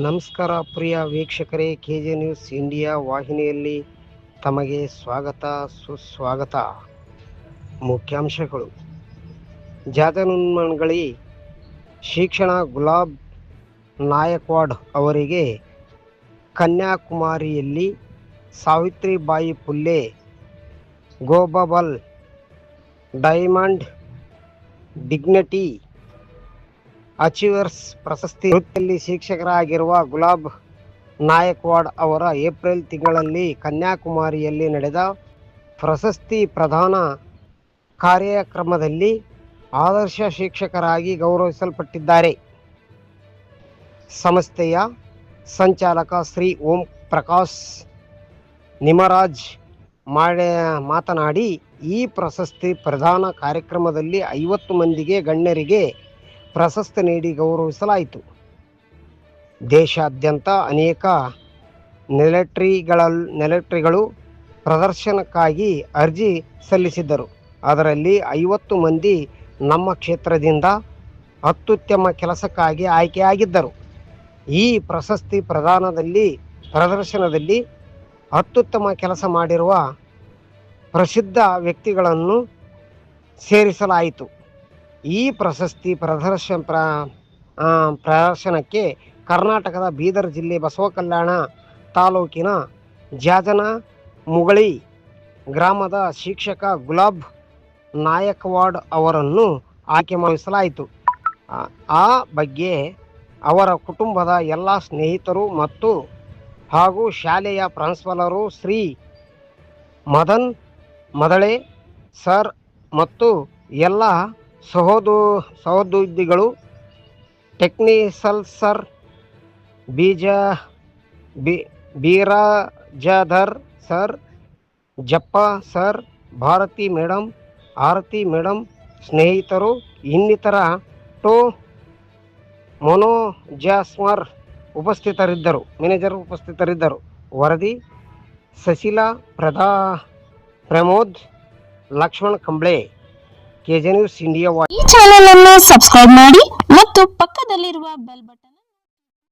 ನಮಸ್ಕಾರ ಪ್ರಿಯ ವೀಕ್ಷಕರೇ K J news India ವಾಹಿನಿಯಲ್ಲಿ ತಮಗೆ ಸ್ವಾಗತ, ಸುಸ್ವಾಗತ. ಮುಖ್ಯಾಂಶಗಳು. ಜಾತನುನ್ಮಣ್ಗಳಿ ಶಿಕ್ಷಣ ಗುಲಾಬ್ ನಾಯಕ್ವಾಡ್ ಅವರಿಗೆ ಕನ್ಯಾಕುಮಾರಿಯಲ್ಲಿ Savitribai Phule global diamond, dignity achievers ಪ್ರಶಸ್ತಿ ವೃತ್ತಿಯಲ್ಲಿ ಶಿಕ್ಷಕರಾಗಿರುವ ಗುಲಾಬ್ ನಾಯಕ್ವಾಡ್ ಅವರ ಏಪ್ರಿಲ್ ತಿಂಗಳಲ್ಲಿ ಕನ್ಯಾಕುಮಾರಿಯಲ್ಲಿ ನಡೆದ ಪ್ರಶಸ್ತಿ ಪ್ರದಾನ ಕಾರ್ಯಕ್ರಮದಲ್ಲಿ ಆದರ್ಶ ಶಿಕ್ಷಕರಾಗಿ ಗೌರವಿಸಲ್ಪಟ್ಟಿದ್ದಾರೆ. ಸಂಸ್ಥೆಯ ಸಂಚಾಲಕ ಶ್ರೀ ಓಂ ಪ್ರಕಾಶ್ ನಿಮರಾಜ್ ಮಾಡ, ಮಾತನಾಡಿ, ಈ ಪ್ರಶಸ್ತಿ ಪ್ರದಾನ ಕಾರ್ಯಕ್ರಮದಲ್ಲಿ ಐವತ್ತು ಮಂದಿಗೆ ಗಣ್ಯರಿಗೆ ಪ್ರಶಸ್ತಿ ನೀಡಿ ಗೌರವಿಸಲಾಯಿತು. ದೇಶಾದ್ಯಂತ ಅನೇಕ ನೆಲೆಟ್ರಿಗಳ ನೆಲೆಟ್ರಿಗಳು ಪ್ರದರ್ಶನಕ್ಕಾಗಿ ಅರ್ಜಿ ಸಲ್ಲಿಸಿದ್ದರು. ಅದರಲ್ಲಿ ಐವತ್ತು ಮಂದಿ ನಮ್ಮ ಕ್ಷೇತ್ರದಿಂದ ಅತ್ಯುತ್ತಮ ಕೆಲಸಕ್ಕಾಗಿ ಆಯ್ಕೆಯಾಗಿದ್ದರು. ಈ ಪ್ರಶಸ್ತಿ ಪ್ರದಾನದಲ್ಲಿ, ಪ್ರದರ್ಶನದಲ್ಲಿ ಅತ್ಯುತ್ತಮ ಕೆಲಸ ಮಾಡಿರುವ ಪ್ರಸಿದ್ಧ ವ್ಯಕ್ತಿಗಳನ್ನು ಸೇರಿಸಲಾಯಿತು. ಈ ಪ್ರಶಸ್ತಿ ಪ್ರದರ್ಶನ ಪ್ರ ಪ್ರದರ್ಶನಕ್ಕೆ ಕರ್ನಾಟಕದ ಬೀದರ್ ಜಿಲ್ಲೆ ಬಸವಕಲ್ಯಾಣ ತಾಲೂಕಿನ ಜಾಜನ ಮುಗಳಿ ಗ್ರಾಮದ ಶಿಕ್ಷಕ ಗುಲಾಬ್ ನಾಯಕ್ವಾಡ್ ಅವರನ್ನು ಆಯ್ಕೆ ಮಾಡಿಸಲಾಯಿತು. ಆ ಬಗ್ಗೆ ಅವರ ಕುಟುಂಬದ ಎಲ್ಲ ಸ್ನೇಹಿತರು ಮತ್ತು ಹಾಗೂ ಶಾಲೆಯ ಪ್ರಾಂಶುಪಾಲರು ಶ್ರೀ ಮದನ್ ಮದಳೆ ಸರ್ ಮತ್ತು ಎಲ್ಲ ಸಹೋದೋ, ಸಹೋದ್ಯೋಗಿಗಳು ಟೆಕ್ನಿಸಲ್ ಸರ್ ಬೀಜ B, Birajdar sir, Jappa sir, Bharati madam Aarti madam ಸ್ನೇಹಿತರು, ಇನ್ನಿತರ ಟೋ ಮೊನೋಜಾಸ್ಮರ್ ಉಪಸ್ಥಿತರಿದ್ದರು. ಮ್ಯಾನೇಜರ್ ಉಪಸ್ಥಿತರಿದ್ದರು. ವರದಿ Sushila ಪ್ರದಾ, Pramod, Laxman Kamble. KJ news India ಈ ಚಾನೆಲ್ ಅನ್ನು ಸಬ್ಸ್ಕ್ರೈಬ್ ಮಾಡಿ ಮತ್ತು ಪಕ್ಕದಲ್ಲಿರುವ ಬೆಲ್ ಬಟನ್